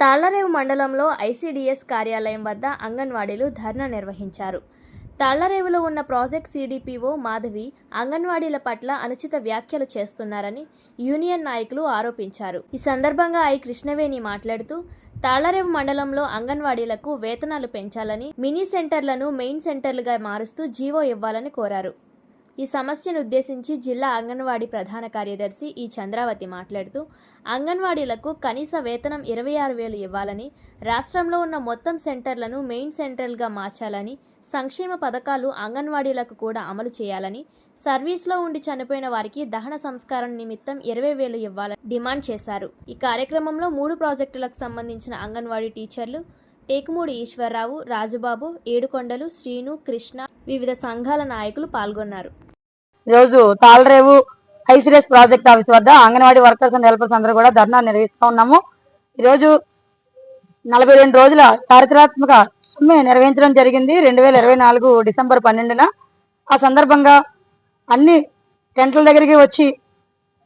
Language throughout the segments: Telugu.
తాళ్ళరేవు మండలంలో ఐసీడీఎస్ కార్యాలయం వద్ద అంగన్వాడీలు ధర్నా నిర్వహించారు. తాళ్ళరేవులో ఉన్న ప్రాజెక్ట్ సీడీపీఓ మాధవి అంగన్వాడీల పట్ల అనుచిత వ్యాఖ్యలు చేస్తున్నారని యూనియన్ నాయకులు ఆరోపించారు. ఈ సందర్భంగా ఐ. కృష్ణవేణి మాట్లాడుతూ తాళ్ళరేవు మండలంలో అంగన్వాడీలకు వేతనాలు పెంచాలని మినీ సెంటర్లను మెయిన్ సెంటర్లుగా మారుస్తూ జీవో ఇవ్వాలని కోరారు. ఈ సమస్యను ఉద్దేశించి జిల్లా అంగన్వాడీ ప్రధాన కార్యదర్శి ఈ చంద్రావతి మాట్లాడుతూ అంగన్వాడీలకు కనీస వేతనం ఇరవై ఆరు వేలు ఇవ్వాలని రాష్ట్రంలో ఉన్న మొత్తం సెంటర్లను మెయిన్ సెంటర్లుగా మార్చాలని సంక్షేమ పథకాలు అంగన్వాడీలకు కూడా అమలు చేయాలని సర్వీస్లో ఉండి చనిపోయిన వారికి దహన సంస్కారం నిమిత్తం ఇరవై వేలు ఇవ్వాలని డిమాండ్ చేశారు. ఈ కార్యక్రమంలో మూడు ప్రాజెక్టులకు సంబంధించిన అంగన్వాడీ టీచర్లు టేకుమూడి ఈశ్వరరావు రాజుబాబు ఏడుకొండలు శ్రీను కృష్ణ వివిధ సంఘాల నాయకులు పాల్గొన్నారు. ఈరోజు తాళరేవు ఐసిడిఎస్ ప్రాజెక్ట్ ఆఫీస్ వద్ద అంగన్వాడీ వర్కర్స్ అండ్ హెల్పర్స్ అందరూ కూడా ధర్నా నిర్వహిస్తూ ఉన్నాము. ఈరోజు నలభై రెండు రోజుల చారిత్రాత్మక సమ్మె నిర్వహించడం జరిగింది. రెండు వేల ఇరవై నాలుగు డిసెంబర్ పన్నెండున. ఆ సందర్భంగా అన్ని టెంట్ల దగ్గరికి వచ్చి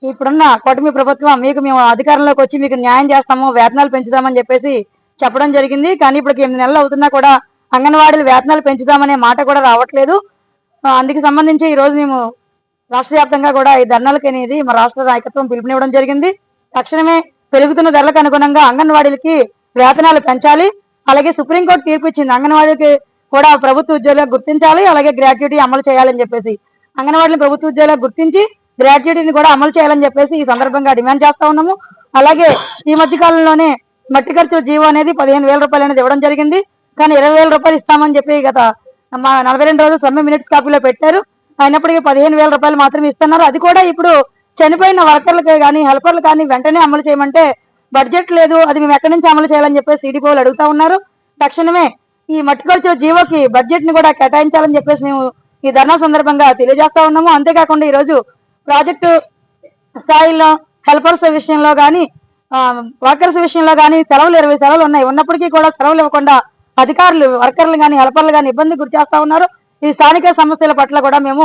ఇప్పుడున్న కూటమి ప్రభుత్వం మీకు మేము అధికారంలోకి వచ్చి మీకు న్యాయం చేస్తాము వేతనాలు పెంచుదామని చెప్పేసి చెప్పడం జరిగింది. కానీ ఇప్పుడు ఎనిమిది నెలలు అవుతున్నా కూడా అంగన్వాడీలు వేతనాలు పెంచుదామనే మాట కూడా రావట్లేదు. అందుకు సంబంధించి ఈరోజు మేము రాష్ట్ర వ్యాప్తంగా కూడా ఈ ధర్నాలకు అనేది మా రాష్ట్ర నాయకత్వం పిలుపునివ్వడం జరిగింది. తక్షణమే పెరుగుతున్న ధరలకు అనుగుణంగా అంగన్వాడీలకి వేతనాలు పెంచాలి. అలాగే సుప్రీంకోర్టు తీర్పు ఇచ్చింది. అంగన్వాడీకి కూడా ప్రభుత్వ ఉద్యోగులకు గుర్తించాలి. అలాగే గ్రాట్యుటీ అమలు చేయాలని చెప్పేసి అంగన్వాడీని ప్రభుత్వ ఉద్యోగులకు గుర్తించి గ్రాట్యుటీని కూడా అమలు చేయాలని చెప్పేసి ఈ సందర్భంగా డిమాండ్ చేస్తా ఉన్నాము. అలాగే ఈ మధ్య కాలంలోనే మట్టి ఖర్చు జీవో అనేది పదిహేను వేల రూపాయలు అనేది ఇవ్వడం జరిగింది. కానీ ఇరవై వేల రూపాయలు ఇస్తామని చెప్పి గత మా నలభై రెండు రోజులు సమ్మె మినిట్స్ కాపీలో పెట్టారు. అయినప్పటికీ పదిహేను వేల రూపాయలు మాత్రం ఇస్తున్నారు. అది కూడా ఇప్పుడు చనిపోయిన వర్కర్లకే కానీ హెల్పర్లు కానీ వెంటనే అమలు చేయమంటే బడ్జెట్ లేదు. అది మేము ఎక్కడి నుంచి అమలు చేయాలని చెప్పేసి సిడిపోలు అడుగుతా ఉన్నారు. తక్షణమే ఈ మట్టి జీవోకి బడ్జెట్ని కూడా కేటాయించాలని చెప్పేసి మేము ఈ ధర్నా సందర్భంగా తెలియజేస్తా ఉన్నాము. అంతేకాకుండా ఈ రోజు ప్రాజెక్టు స్థాయిలో హెల్పర్స్ విషయంలో కానీ వర్కర్స్ విషయంలో కానీ సెలవులు ఇరవై సెలవులు ఉన్నాయి. ఉన్నప్పటికీ కూడా సెలవులు ఇవ్వకుండా అధికారులు వర్కర్లు కానీ హెల్పర్లు కానీ ఇబ్బంది గురి చేస్తా ఉన్నారు. ఈ స్థానిక సమస్యల పట్ల కూడా మేము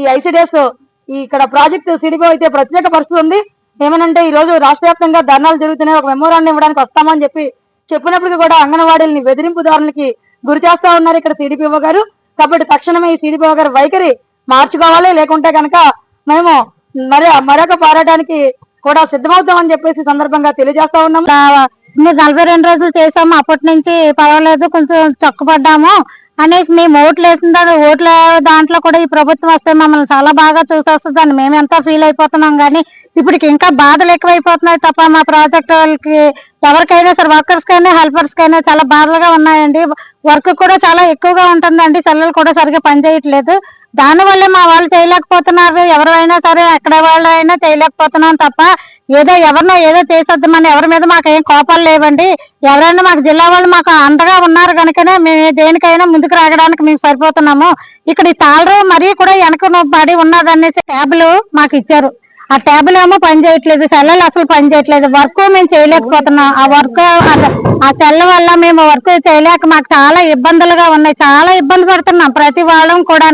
ఈ ఐసిడిఎస్ ఇక్కడ ప్రాజెక్టు సిడిపో అయితే ప్రత్యేక పరిస్థితి ఉంది. ఏమనంటే ఈ రోజు రాష్ట్ర వ్యాప్తంగా ధర్నాలు జరుగుతున్నాయి. ఒక మెమోరాండం ఇవ్వడానికి వస్తామని చెప్పి చెప్పినప్పటికీ కూడా అంగన్వాడీలని బెదిరింపుదారులకి గురి చేస్తా ఉన్నారు ఇక్కడ సిడిపిఓ గారు. కాబట్టి తక్షణమే ఈ సిడిపిఓ గారు వైఖరి మార్చుకోవాలి. లేకుంటే కనుక మేము మరి మరొక పోరాటానికి కూడా సిద్ధమవుతామని చెప్పేసి సందర్భంగా తెలియజేస్తా ఉన్నాము. నలభై రెండు రోజులు చేసాము అప్పటి నుంచి పర్వాలేదు. కొంచెం చక్కబడ్డాము. అనేసి మేము ఓట్లు వేసిన తర్వాత ఓట్ల దాంట్లో కూడా ఈ ప్రభుత్వం వస్తే మమ్మల్ని చాలా బాగా చూసేస్తుందని మేము ఎంత ఫీల్ అయిపోతున్నాం కానీ ఇప్పటికి ఇంకా బాధలు ఎక్కువైపోతున్నాయి తప్ప మా ప్రాజెక్ట్ వాళ్ళకి ఎవరికైనా సరే వర్కర్స్ కైనా హెల్పర్స్ కైనా చాలా బాధలుగా ఉన్నాయండి. వర్క్ కూడా చాలా ఎక్కువగా ఉంటుందండి. సెల్లలు కూడా సరిగ్గా పనిచేయట్లేదు. దాని వల్ల మా వాళ్ళు చేయలేకపోతున్నారు. ఎవరైనా సరే ఎక్కడ వాళ్ళు అయినా చేయలేకపోతున్నాం తప్ప ఏదో ఎవరినో ఏదో చేసేద్దామని ఎవరి మీద మాకు ఏం కోపాలు లేవండి. ఎవరైనా మాకు జిల్లా వాళ్ళు మాకు అండగా ఉన్నారు కనుకనే మేము దేనికైనా ముందుకు రాగడానికి మేము సరిపోతున్నాము. ఇక్కడ ఈ తాళరు మరీ కూడా వెనక పడి ఉన్నదనేసి ట్యాబ్లు మాకు ఇచ్చారు. ఆ ట్యాబ్లు ఏమో పని చేయట్లేదు సెల్లలు అసలు పని చేయట్లేదు. వర్క్ మేము చేయలేకపోతున్నాం. ఆ వర్క్ ఆ సెల్ వల్ల మేము వర్క్ చేయలేక మాకు చాలా ఇబ్బందులుగా ఉన్నాయి. చాలా ఇబ్బంది పడుతున్నాం ప్రతి వాళ్ళం కూడా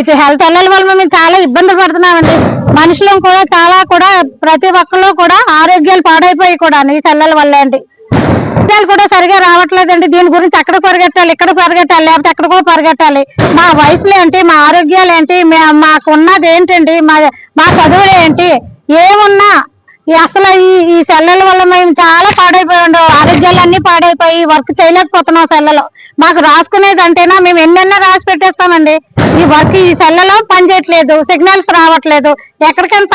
ఇటు హెల్త్ ఎల్లల వల్ల మేము చాలా ఇబ్బంది పడుతున్నామండి. మనుషులం కూడా చాలా కూడా ప్రతి ఒక్కరు కూడా ఆరోగ్యాలు పాడైపోయి కూడా ఈ సెల్లల వల్ల అండి. కూడా సరిగా రావట్లేదండి. దీని గురించి అక్కడ పరిగెట్టాలి? ఇక్కడ పరిగెట్టాలి? లేకపోతే ఎక్కడికో పరిగెట్టాలి? మా వయసులు ఏంటి? మా ఆరోగ్యాలు ఏంటి? మాకు ఉన్నది ఏంటండి? మా మా చదువులు ఏంటి? ఏమున్నా? అసలు ఈ ఈ సెల్లల వల్ల మేము చాలా పాడైపోయాం. ఆరోగ్యాలు అన్ని పాడైపోయి వర్క్ చేయలేకపోతున్నాం సెల్లలో. మాకు రాసుకునేది అంటేనా మేము ఎన్నెన్నో రాసి పెట్టేస్తామండి. ఈ వర్క్ ఈ సెల్లలో పనిచేయట్లేదు సిగ్నల్స్ రావట్లేదు. ఎక్కడికైనా